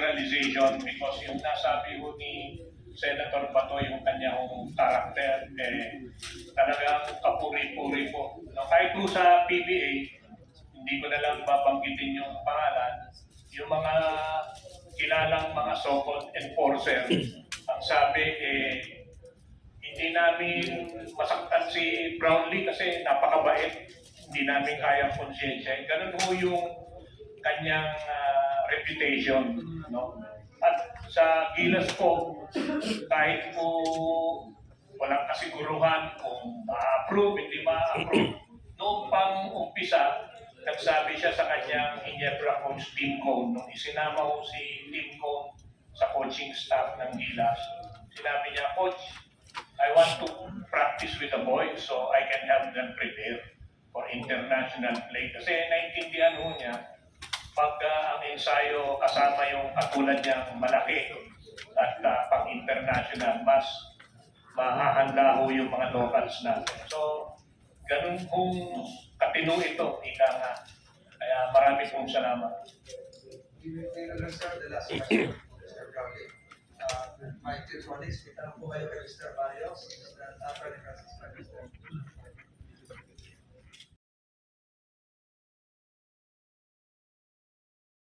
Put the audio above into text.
generalization because yung nasabi ho ni Senator Bato yung kanyang karakter, eh, talagang kapuri-puri po. No, kahit po sa PBA, hindi ko na lang babanggitin yung pangalan, yung mga kilalang mga so-called enforcer, ang sabi, eh, hindi namin masaktan si Brownlee kasi napakabait. Hindi namin kayang konsensya. Ganun ho yung kanyang ah, reputation. No? At sa Gilas po, kahit po walang kasiguruhan kung ma-approve, hindi ma-approve, noong pang umpisa, nagsabi siya sa kanyang Ginebra coach Tim Cone, nung isinama ko si Tim Cone sa coaching staff ng Gilas, sinabi niya, Coach, I want to practice with the boys so I can help them prepare for international play. Kasi naintindihan ho niya, pag ang ensayo kasama yung katulad niyang malaki at ah, pang-international, mas mahahanda ho yung mga locals natin. So, ganun kung katino ito, ika nga. Kaya marami pong salamat. Uh, my electronics, kita lang po kayo kay Mr. Barrios,